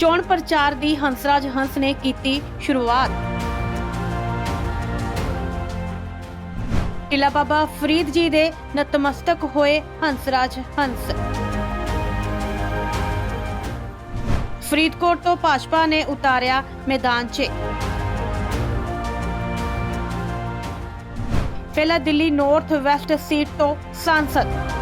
ਚੋਣ ਪ੍ਰਚਾਰ ਦੀ ਹੰਸਰਾਜ ਹੰਸ ਨੇ ਕੀਤੀ ਸ਼ੁਰੂਆਤ। ਟਿੱਲਾ ਬਾਬਾ ਫਰੀਦ ਜੀ ਦੇ ਨਤਮਸਤਕ ਹੋਏ ਹੰਸਰਾਜ ਹੰਸ। ਫਰੀਦਕੋਟ ਤੋਂ ਭਾਜਪਾ ਨੇ ਉਤਾਰਿਆ ਮੈਦਾਨ 'ਚ। ਪਹਿਲਾ ਦਿੱਲੀ ਨਾਰਥ ਵੈਸਟ ਸੀਟ ਤੋਂ ਸਾਂਸਦ।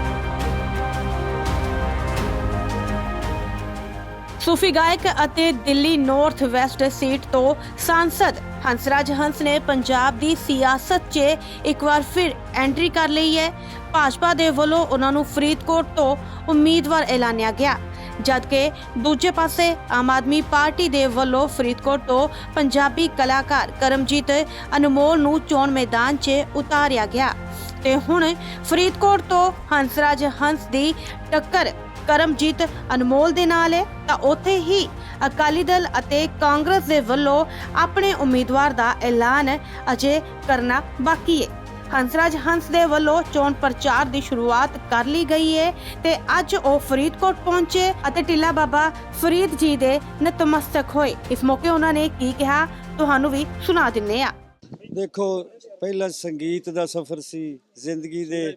ਸੂਫੀ ਗਾਇਕ ਅਤੇ ਦਿੱਲੀ ਨਾਰਥ ਵੈਸਟ ਸੀਟ ਤੋਂ ਸਾਂਸਦ ਹੰਸਰਾਜ ਹੰਸ ਨੇ ਪੰਜਾਬ ਦੀ ਸਿਆਸਤ 'ਚ ਇੱਕ ਵਾਰ ਫਿਰ ਐਂਟਰੀ ਕਰ ਲਈ ਹੈ। ਭਾਜਪਾ ਦੇ ਵੱਲੋਂ ਉਹਨਾਂ ਨੂੰ ਫਰੀਦਕੋਟ ਤੋਂ ਉਮੀਦਵਾਰ ਐਲਾਨਿਆ ਗਿਆ। ਜਦਕਿ ਦੂਜੇ ਪਾਸੇ ਆਮ ਆਦਮੀ ਪਾਰਟੀ ਦੇ ਵੱਲੋਂ ਫਰੀਦਕੋਟ ਤੋਂ ਪੰਜਾਬੀ ਕਲਾਕਾਰ ਕਰਮਜੀਤ ਅਨਮੋਲ ਨੂੰ ਚੋਣ ਮੈਦਾਨ 'ਚ ਉਤਾਰਿਆ ਗਿਆ। ਤੇ ਹੁਣ ਫਰੀਦਕੋਟ ਤੋਂ ਹੰਸਰਾਜ ਹੰਸ ਦੀ ਟੱਕਰ ਕਰਮਜੀਤ ਅਨਮੋਲ ਦੇ ਨਾਲ ਹੈ, ਤਾਂ ਉੱਥੇ ਹੀ ਅਕਾਲੀ ਦਲ ਅਤੇ ਕਾਂਗਰਸ ਦੇ ਵੱਲੋਂ ਆਪਣੇ ਉਮੀਦਵਾਰ ਦਾ ਐਲਾਨ ਅਜੇ ਕਰਨਾ ਬਾਕੀ ਹੈ। ਹੰਸਰਾਜ ਹੰਸ ਦੇ ਵੱਲੋਂ ਚੋਣ ਪ੍ਰਚਾਰ ਦੀ ਸ਼ੁਰੂਆਤ ਕਰ ਲਈ ਗਈ ਹੈ ਤੇ ਅੱਜ ਉਹ ਫਰੀਦਕੋਟ ਪਹੁੰਚੇ ਅਤੇ ਟਿੱਲਾ ਬਾਬਾ ਫਰੀਦ ਜੀ ਦੇ ਨਤਮਸਤਕ ਹੋਏ। ਇਸ ਮੌਕੇ ਉਹਨਾਂ ਨੇ ਕੀ ਕਿਹਾ, ਤੁਹਾਨੂੰ ਵੀ ਸੁਣਾ ਦਿੰਨੇ ਆ ਦੇਖੋ, ਪਹਿਲਾਂ ਸੰਗੀਤ ਦਾ ਸਫ਼ਰ ਸੀ, ਜ਼ਿੰਦਗੀ ਦੇ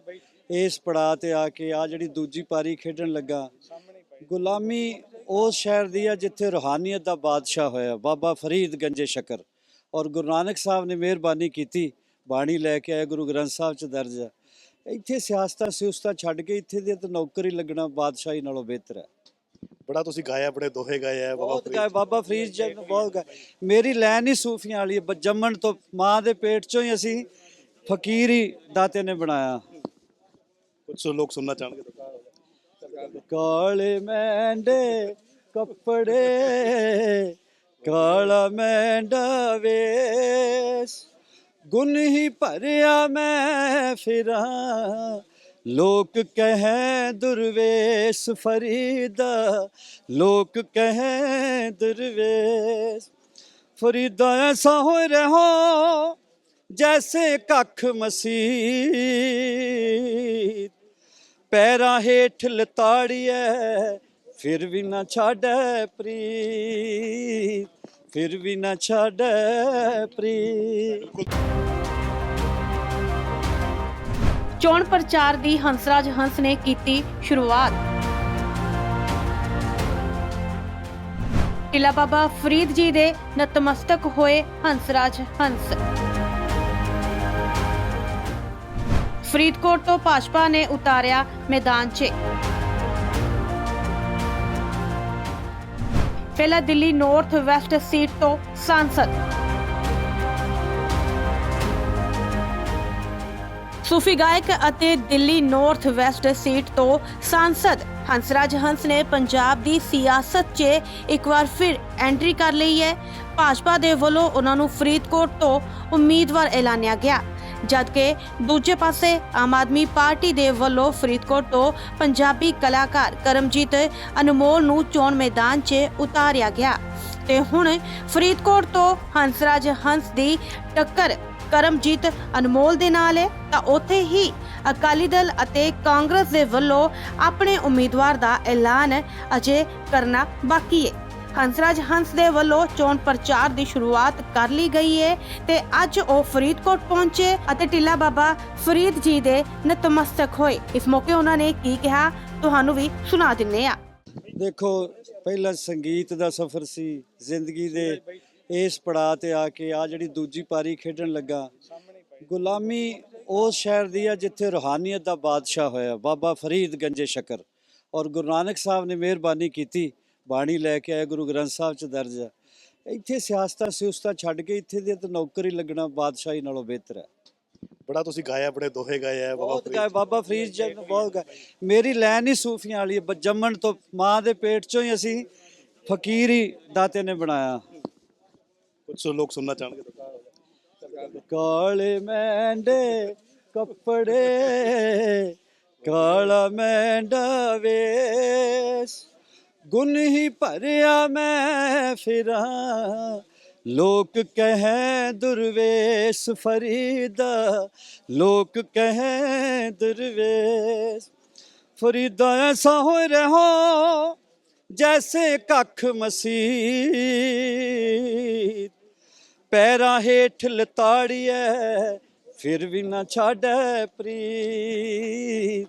ਇਸ ਪੜਾਅ ਤੇ ਆ ਕੇ ਆ ਜਿਹੜੀ ਦੂਜੀ ਪਾਰੀ ਖੇਡਣ ਲੱਗਾ। ਗੁਲਾਮੀ ਉਸ ਸ਼ਹਿਰ ਦੀ ਆ ਜਿੱਥੇ ਰੂਹਾਨੀਅਤ ਦਾ ਬਾਦਸ਼ਾਹ ਹੋਇਆ ਬਾਬਾ ਫਰੀਦ ਗੰਜੇ ਸ਼ਕਰ। ਔਰ ਗੁਰੂ ਨਾਨਕ ਸਾਹਿਬ ਨੇ ਮਿਹਰਬਾਨੀ ਕੀਤੀ ਬਾਣੀ ਲੈ ਕੇ ਆਏ ਗੁਰੂ ਗ੍ਰੰਥ ਸਾਹਿਬ ਚ ਦਰਜ ਹੈ ਇੱਥੇ ਸਿਆਸਤਾਂ ਸਿਉਸਤਾਂ ਛੱਡ ਕੇ ਇੱਥੇ ਦੇ ਤਾਂ ਨੌਕਰੀ ਲੱਗਣਾ ਬਾਦਸ਼ਾਹੀ ਨਾਲੋਂ ਬਿਹਤਰ ਹੈ। ਬੜਾ ਤੁਸੀਂ ਗਾਇਆ ਬੜੇ ਦੋਹੇ ਗਾਏ ਆ ਬਾਬਾ ਬਹੁਤ ਫਰੀਦ ਗਾਏ ਬਾਬਾ ਫਰੀਦ ਜੀ ਨੇ ਬਹੁਤ ਗਾਏ। ਮੇਰੀ ਲੈਣ ਹੀ ਸੂਫੀਆਂ ਵਾਲੀ ਹੈ ਜੰਮਣ ਤੋਂ ਮਾਂ ਦੇ ਪੇਟ ਚੋਂ ਹੀ ਅਸੀਂ ਫਕੀਰ ਹੀ ਦਾਤੇ ਨੇ ਬਣਾਇਆ। ਕੁਝ ਲੋਕ ਸੁਣਨਾ ਚਾਹਣਗੇ ਕਾਲੇ ਮੈਂਡੇ ਕੱਪੜੇ, ਕਾਲਾ ਮੈਂਡਾ ਵੇਸ। ਗੁਨ ਹੀ ਭਰਿਆ ਮੈਂ ਫਿਰਾਂ, ਲੋਕ ਕਹੇ ਦੁਰਵੇਸ਼ ਫਰੀਦਾ, ਲੋਕ ਕਹੇ ਦੁਰਵੇਸ਼। ਫਰੀਦਾ ਐਸਾ ਹੋ ਰਹੋ, ਜੈਸੇ ਕੱਖ ਮਸੀਹ ਪੈਰਾਂ ਹੇਠ ਲਤਾੜੀਐ, ਫਿਰ ਵੀ ਨਾ ਛਾੜੈ ਪ੍ਰੀਤ, ਫਿਰ ਵੀ ਨਾ ਛਾੜੈ ਪ੍ਰੀਤ। ਚੋਣ ਪ੍ਰਚਾਰ ਦੀ ਹੰਸਰਾਜ ਹੰਸ ਨੇ ਕੀਤੀ ਸ਼ੁਰੂਆਤ। ਟਿੱਲਾ ਬਾਬਾ ਫਰੀਦ ਜੀ ਦੇ ਨਤਮਸਤਕ ਹੋਏ ਹੰਸਰਾਜ ਹੰਸ। ਫਰੀਦਕੋਟ ਤੋਂ ਭਾਜਪਾ ਨੇ ਉਤਾਰਿਆ ਮੈਦਾਨ 'ਚ। ਪਹਿਲਾ ਦਿੱਲੀ ਨਾਰਥ ਵੈਸਟ ਸੀਟ ਤੋਂ ਸਾਂਸਦ। ਸੂਫੀ ਗਾਇਕ ਅਤੇ ਦਿੱਲੀ ਨਾਰਥ ਵੈਸਟ ਸੀਟ ਤੋਂ ਸਾਂਸਦ ਹੰਸਰਾਜ ਹੰਸ ਨੇ ਪੰਜਾਬ ਦੀ ਸਿਆਸਤ 'ਚ ਇੱਕ ਵਾਰ ਫਿਰ ਐਂਟਰੀ ਕਰ ਲਈ ਹੈ। ਭਾਜਪਾ ਦੇ ਵੱਲੋਂ ਉਹਨਾਂ ਨੂੰ ਫਰੀਦਕੋਟ ਤੋਂ ਉਮੀਦਵਾਰ ਐਲਾਨਿਆ ਗਿਆ। ਜਦਕਿ ਦੂਜੇ ਪਾਸੇ ਆਮ ਆਦਮੀ ਪਾਰਟੀ ਦੇ ਵੱਲੋਂ ਫਰੀਦਕੋਟ ਤੋਂ ਪੰਜਾਬੀ ਕਲਾਕਾਰ ਕਰਮਜੀਤ ਅਨਮੋਲ ਨੂੰ ਚੋਣ ਮੈਦਾਨ 'ਚ ਉਤਾਰਿਆ ਗਿਆ। ਤੇ ਹੁਣ ਫਰੀਦਕੋਟ ਤੋਂ ਹੰਸਰਾਜ ਹੰਸ ਦੀ ਟੱਕਰ ਕਰਮਜੀਤ ਅਨਮੋਲ ਦੇ ਨਾਲ ਹੈ, ਤਾਂ ਉੱਥੇ ਹੀ ਅਕਾਲੀ ਦਲ ਅਤੇ ਕਾਂਗਰਸ ਦੇ ਵੱਲੋਂ ਆਪਣੇ ਉਮੀਦਵਾਰ ਦਾ ਐਲਾਨ ਅਜੇ ਕਰਨਾ ਬਾਕੀ ਹੈ। ਹੰਸਰਾਜ ਹੰਸ ਦੇ ਵੱਲੋਂ ਚੋਣ ਪ੍ਰਚਾਰ ਦੀ ਸ਼ੁਰੂਆਤ ਕਰ ਲਈ ਗਈ ਹੈ ਤੇ ਅੱਜ ਉਹ ਫਰੀਦਕੋਟ ਪਹੁੰਚੇ ਅਤੇ ਟਿੱਲਾ ਬਾਬਾ ਫਰੀਦ ਜੀ ਦੇ ਨਤਮਸਤਕ ਹੋਏ। ਇਸ ਮੌਕੇ ਉਹਨਾਂ ਨੇ ਕੀ ਕਿਹਾ, ਤੁਹਾਨੂੰ ਵੀ ਸੁਣਾ ਦਿੰਨੇ ਆ ਦੇਖੋ, ਪਹਿਲਾਂ ਸੰਗੀਤ ਦਾ ਸਫ਼ਰ ਸੀ, ਜ਼ਿੰਦਗੀ ਦੇ ਇਸ ਪੜਾਅ ਤੇ ਆ ਕੇ ਆ ਜਿਹੜੀ ਦੂਜੀ ਪਾਰੀ ਖੇਡਣ ਲੱਗਾ। ਗੁਲਾਮੀ ਉਸ ਸ਼ਹਿਰ ਦੀ ਆ ਜਿੱਥੇ ਰੂਹਾਨੀਅਤ ਦਾ ਬਾਦਸ਼ਾਹ ਹੋਇਆ, ਬਾਬਾ ਫਰੀਦ ਗੰਜੇ ਸ਼ਕਰ। ਔਰ ਗੁਰੂ ਨਾਨਕ ਸਾਹਿਬ ਨੇ ਮਿਹਰਬਾਨੀ ਕੀਤੀ ਬਾਣੀ ਲੈ ਕੇ ਆਏ ਗੁਰੂ ਗ੍ਰੰਥ ਸਾਹਿਬ ਚ ਦਰਜ ਹੈ। ਇੱਥੇ ਸਿਆਸਤਾਂ ਸਿਉਸਤਾਂ ਛੱਡ ਕੇ ਇੱਥੇ ਦੇ ਤਾਂ ਨੌਕਰੀ ਲੱਗਣਾ ਬਾਦਸ਼ਾਹੀ ਨਾਲੋਂ ਬਿਹਤਰ ਹੈ। ਬੜਾ ਤੁਸੀਂ ਗਾਇਆ ਬੜੇ ਦੋਹੇ ਗਾਏ ਆ ਬਾਬਾ ਬਹੁਤ ਗਾਏ ਬਾਬਾ ਫਰੀਦ ਜੀ ਨੇ ਬਹੁਤ ਗਾਏ। ਮੇਰੀ ਲੈਣ ਹੀ ਸੂਫੀਆਂ ਵਾਲੀ ਹੈ ਬ- ਜੰਮਣ ਤੋਂ ਮਾਂ ਦੇ ਪੇਟ ਚੋਂ ਹੀ ਅਸੀਂ ਫਕੀਰ ਹੀ ਦਾਤੇ ਨੇ ਬਣਾਇਆ। ਕੁਝ ਲੋਕ ਸੁਣਨਾ ਚਾਹਣਗੇ। ਕਾਲੇ ਮੈਂਡੇ ਕੱਪੜੇ ਕਾਲਾ ਮੈਂਡਾ ਵੇਸ। ਗੁਨ ਹੀ ਭਰਿਆ ਮੈਂ ਫਿਰਾਂ। ਲੋਕ ਕਹੇ ਦੁਰਵੇਸ਼ ਫਰੀਦਾ। ਲੋਕ ਕਹੇ ਦੁਰਵੇਸ਼ ਫਰੀਦਾ। ਐਸਾ ਹੋ ਰਹੋ, ਜੈਸੇ ਕੱਖ ਮਸੀਹ ਪੈਰਾਂ ਹੇਠ ਲਤਾੜੀਐ, ਫਿਰ ਵੀ ਨਾ ਛਾੜੈ ਪ੍ਰੀਤ।